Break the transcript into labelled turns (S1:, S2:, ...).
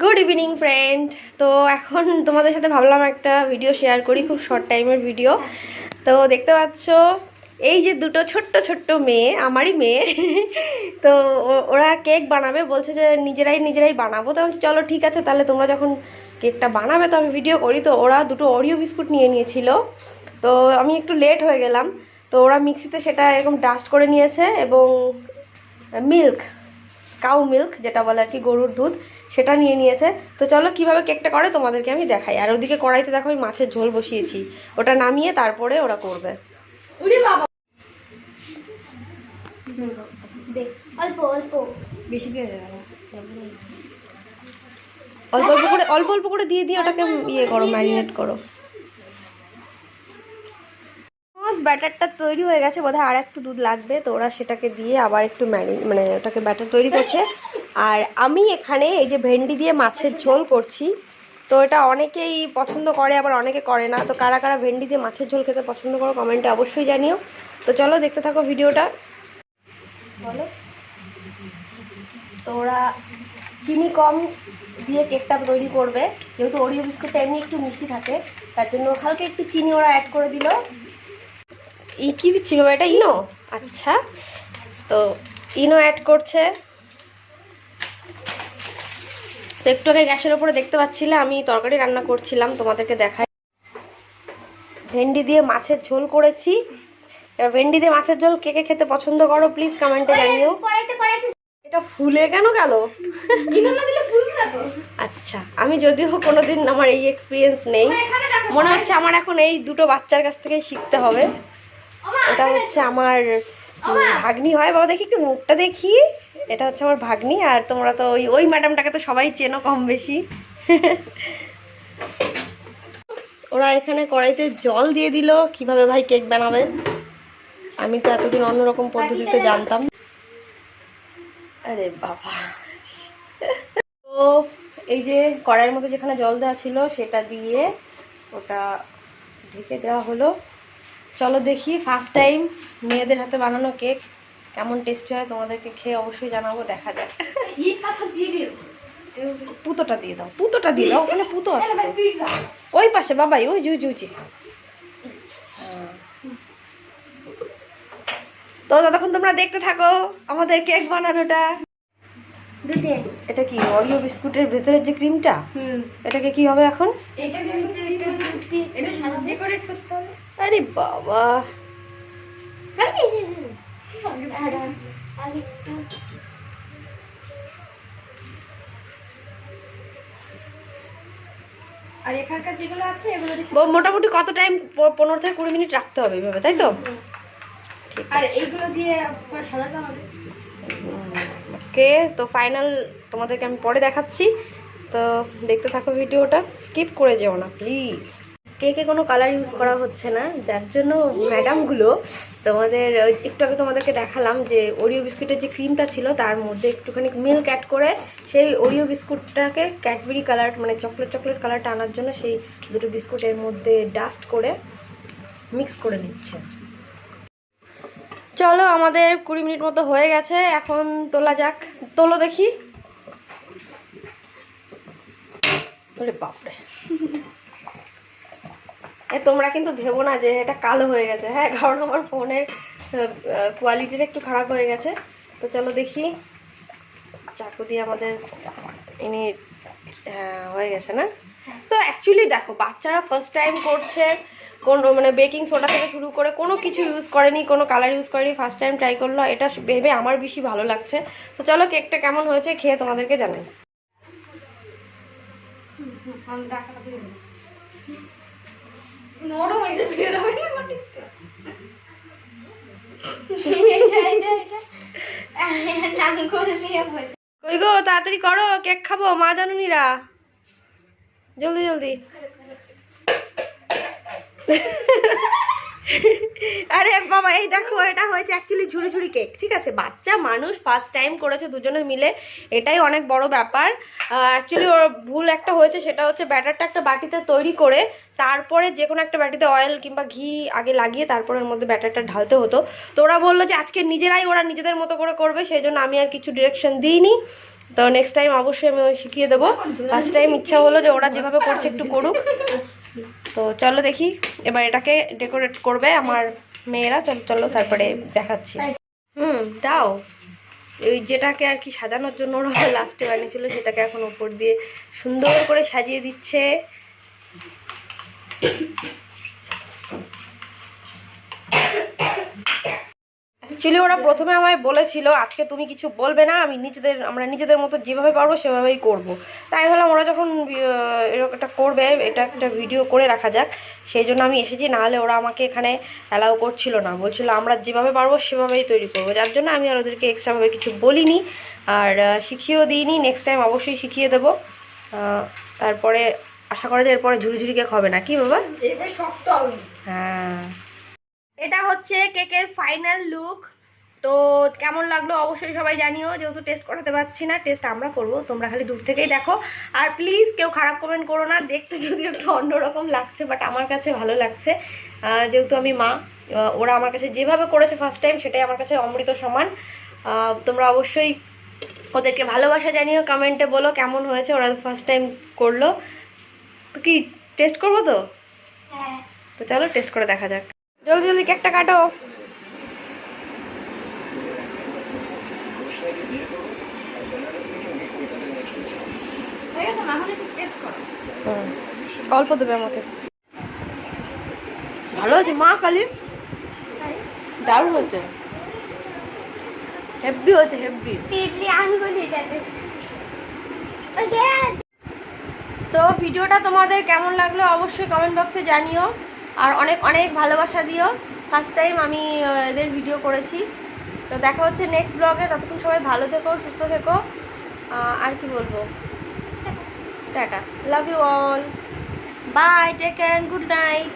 S1: Good evening friend তো এখন তোমাদের সাথে ভাবলাম একটা ভিডিও শেয়ার করি, খুব শর্ট টাইমের ভিডিও তো দেখতে পাচ্ছ, এই যে দুটো ছোট্ট ছোট্ট মেয়ে, আমারই মেয়ে, তো ওরা কেক বানাবে, বলছে যে নিজেরাই নিজেরাই বানাবো। তো চলো ঠিক আছে, তাহলে তোমরা যখন কেকটা বানাবে, তো আমি ভিডিও করি। তো ওরা দুটো অরিও বিস্কুট নিয়ে নিয়েছিল। তো আমি একটু লেট হয়ে গেলাম। তো ওরা মিক্সিতে সেটা এরকম ডাস্ট করে নিয়েছে এবং মিল্ক কাউ মিল্ক যেটা বলে আর কি গরুর দুধ সেটা নিয়ে নিয়েছে। তো চলো কীভাবে কেকটা করে তোমাদেরকে আমি দেখাই। আর ওদিকে কড়াইতে দেখো আমি মাছের ঝোল বসিয়েছি। ওটা নামিয়ে তারপরে ওরা করবে।
S2: অল্প অল্প। বেশি দিয়ে
S1: অল্প অল্প করে অল্প অল্প করে দিয়ে দিয়ে ওটাকে ইয়ে করো ম্যারিনেট করো। ব্যাটারটা তৈরি হয়ে গেছে, বোধহয় আর একটু দুধ লাগবে, তো ওরা সেটাকে দিয়ে আবার একটু ম্যারি মানে ওটাকে ব্যাটার তৈরি করছে। আর আমি এখানে এই যে ভেন্ডি দিয়ে মাছের ঝোল করছি, তো এটা অনেকেই পছন্দ করে, আবার অনেকে করে না। তো কারা কারা ভেন্ডি দিয়ে মাছের ঝোল খেতে পছন্দ করো, কমেন্টে অবশ্যই জানিও। তো চলো দেখতে থাকো ভিডিওটা। বলো। তো ওরা চিনি কম দিয়ে কেকটা তৈরি করবে, যেহেতু ওরিও বিস্কুটটা এমনি একটু মিষ্টি থাকে, তার জন্য হালকা একটু চিনি ওরা অ্যাড করে দিল। ই কি দিচ্ছি বাবা এটা ইনো? আচ্ছা তো ইনো অ্যাড করছে। তো একটু আগে গ্যাসের ওপরে দেখতে পাচ্ছিলে, আমি তরকারি রান্না করছিলাম, তোমাদেরকে দেখাই। ভেন্ডি দিয়ে মাছের ঝোল করেছি। এবার ভেন্ডি দিয়ে মাছের ঝোল কে কে খেতে পছন্দ করো প্লিজ কমেন্টে জানিও। এটা ফুলে কেন গেল? আচ্ছা আমি যদিও কোনোদিন আমার এই এক্সপিরিয়েন্স নেই। মনে হচ্ছে আমার এখন এই দুটো বাচ্চার কাছ থেকে শিখতে হবে। এটা হচ্ছে আমার ভাগ্নি হয়। বাবা, দেখি একটু মুখটা দেখি। এটা হচ্ছে আমার ভাগ্নি, আর তোমরা তো ওই ওই ম্যাডামটাকে তো সবাই চেনো কম বেশি। ওরা এখানে কড়াইতে জল দিয়ে দিল। কীভাবে ভাই কেক বানাবে? আমি তো এতদিন অন্যরকম পদ্ধতিতে জানতাম। আরে বাবা। তো এই যে কড়াইয়ের মধ্যে যেখানে জল দেওয়া ছিল, সেটা দিয়ে ওটা ঢেকে দেওয়া হলো। চলো দেখি ফার্স্ট টাইম মেয়েদের হাতে বানানো কেক কেমন টেস্টি হয় তোমাদেরকে খেয়ে অবশ্যই জানাব দেখা যাক। পুতোটা দিয়ে দাও পুতোটা দিয়ে দাও ওখানে পুতো আছে ওই পাশে বাবাই ওই জুজি হ্যাঁ। তো ততক্ষণ তোমরা দেখতে থাকো আমাদের কেক বানানোটা। এটা কি অরিও বিস্কুটের ভেতরের যে ক্রিমটা এটাকে কি হবে এখন?
S2: এটা হচ্ছে এটা এটা সাদা ডেকোরেট করতে হবে।
S1: আরে বাবা।
S2: আর এখানকার যেগুলো আছে এগুলো
S1: মোটামুটি কত টাইম পনেরো থেকে কুড়ি মিনিট রাখতে হবে এইভাবে তাই তো? ঠিক
S2: আর এইগুলো দিয়ে সাজাতে হবে।
S1: ওকে তো ফাইনাল তোমাদেরকে আমি পরে দেখাচ্ছি। তো দেখতে থাকো ভিডিওটা স্কিপ করে যেও না প্লিজ কেকে কোনো কালার ইউজ করা হচ্ছে না, যার জন্য ম্যাডামগুলো তোমাদের একটু আগে তোমাদেরকে দেখালাম যে ওরিও বিস্কুটের যে ক্রিমটা ছিল, তার মধ্যে একটুখানি মিল্ক অ্যাড করে সেই ওরিও বিস্কুটটাকে ক্যাডবেরি কালার মানে চকলেট চকলেট কালারটা আনার জন্য সেই দুটো বিস্কুটের মধ্যে ডাস্ট করে মিক্স করে নিচ্ছে। চলো, আমাদের কুড়ি মিনিট মতো হয়ে গেছে, এখন তোলা যাক। তোলো দেখি। বাপরে। তোমরা কিন্তু ভেবো না যে এটা কালো হয়ে গেছে। হ্যাঁ কারণ আমার ফোনের কোয়ালিটিটা একটু খারাপ হয়ে গেছে। তো চলো দেখি। চাকু দিয়ে আমাদের ইনি হ্যাঁ, হয়ে গেছে না? তো অ্যাকচুয়ালি দেখো বাচ্চারা ফার্স্ট টাইম করছে কোনো মানে বেকিং সোডা থেকে শুরু করে কোনো কিছু ইউজ করেনি কোনো কালার ইউজ করেনি ফার্স্ট টাইম ট্রাই করল এটা ভেবে আমার বেশি ভালো লাগছে। তো চলো কেকটা কেমন হয়েছে খেয়ে তোমাদেরকে জানাই
S2: আমি টাকাটা দিয়ে দেবো নরম হয়ে বের
S1: তাড়াতাড়ি করো, কেক খাব, মা জানুনিরা। জলদি জলদি। আরে বাবা, এই দেখো, এটা হয়েছে অ্যাকচুয়ালি ঝুড়ি ঝুড়ি কেক, ঠিক আছে? বাচ্চা, মানুষ ফার্স্ট টাইম করেছে দুজনে মিলে, এটাই অনেক বড় ব্যাপার। অ্যাকচুয়ালি ওর ভুল একটা হয়েছে, সেটা হচ্ছে ব্যাটারটা একটা বাটিতে তৈরি করে তারপরে যে কোনো একটা বাটিতে অয়েল কিংবা ঘি আগে লাগিয়ে তারপরে ওর মধ্যে ব্যাটারটা ঢালতে হতো। তো ওরা বলল যে আজকে নিজেরাই ওরা নিজেদের মতো করে করবে সেই জন্য আমি আর কিছু ডিরেকশন দিইনি। তো নেক্সট টাইম অবশ্যই আমি শিখিয়ে দেবো। ফার্স্ট টাইম ইচ্ছা হলো যে ওরা যেভাবে করছে একটু করুক। তো চলো দেখি, এবার এটাকে ডেকোরেট করবে আমার মেয়েরা। চলো চলো তারপরে দেখাচ্ছি। হুম, দাও। ওই যেটাকে আর কি সাজানোর জন্য ওরা লাস্টে বানিয়েছিল, সেটাকে এখন উপর দিয়ে সুন্দর করে সাজিয়ে দিচ্ছে। অ্যাকচুয়ালি ওরা প্রথমে আমায় বলেছিল, আজকে তুমি কিছু বলবে না, আমি নিজেদের, আমরা নিজেদের মতো যেভাবে পারব, সেভাবেই করব। তাই ভাবলাম ওরা যখন এরকম একটা করবে, এটা একটা ভিডিও করে রাখা যাক। সেই জন্য আমি এসেছি, নাহলে ওরা আমাকে এখানে অ্যালাউ করছিল না। বলছিল, আমরা যেভাবে পারব, সেভাবেই তৈরি করব। যার জন্য আমি আর ওদেরকে এক্সট্রাভাবে কিছু বলিনি, আর শিখিয়েও দিইনি। নেক্সট টাইম অবশ্যই শিখিয়ে দেবো। তারপরে আশা করা যায় এরপরে ঝুড়ি কেক হবে না। কি বাবা?
S2: এরপরে শক্ত হবে।
S1: হ্যাঁ। এটা হচ্ছে কেকের ফাইনাল লুক তো কেমন লাগল অবশ্যই সবাই জানিও যেহেতু টেস্ট করাতে পারছি না টেস্ট আমরা করব তোমরা খালি দূর থেকেই দেখো। আর প্লিজ কেউ খারাপ কমেন্ট করো না দেখতে যদিও একটু অন্যরকম লাগছে বাট আমার কাছে ভালো লাগছে। যেহেতু আমি মা ওরা আমার কাছে যেভাবে করেছে ফার্স্ট টাইম সেটাই আমার কাছে অমৃত সমান। তোমরা অবশ্যই ওদেরকে ভালোবাসা জানিও কমেন্টে বলো কেমন হয়েছে ওরা ফার্স্ট টাইম করল। তো কি টেস্ট করব তো?
S2: হ্যাঁ।
S1: তো চলো টেস্ট করে দেখা যাক। জলদি জলদি কেকটা কাটো। অল্প দেবে আমাকে। ভালো আছে মা খালি দারুণ হয়েছে। হেভি হয়েছে হেভি
S2: আঙ্গুলি যাবে
S1: তো ভিডিওটা তোমাদের কেমন লাগল অবশ্যই কমেন্ট বক্সে জানিও। আর অনেক অনেক ভালোবাসা দিও। ফার্স্ট টাইম আমি এদের ভিডিও করেছি। তো দেখা হচ্ছে নেক্সট ব্লগে ততক্ষণ সবাই ভালো থেকো, সুস্থ থেকো। আর কি বলব? Tata. Love you all bye take care good night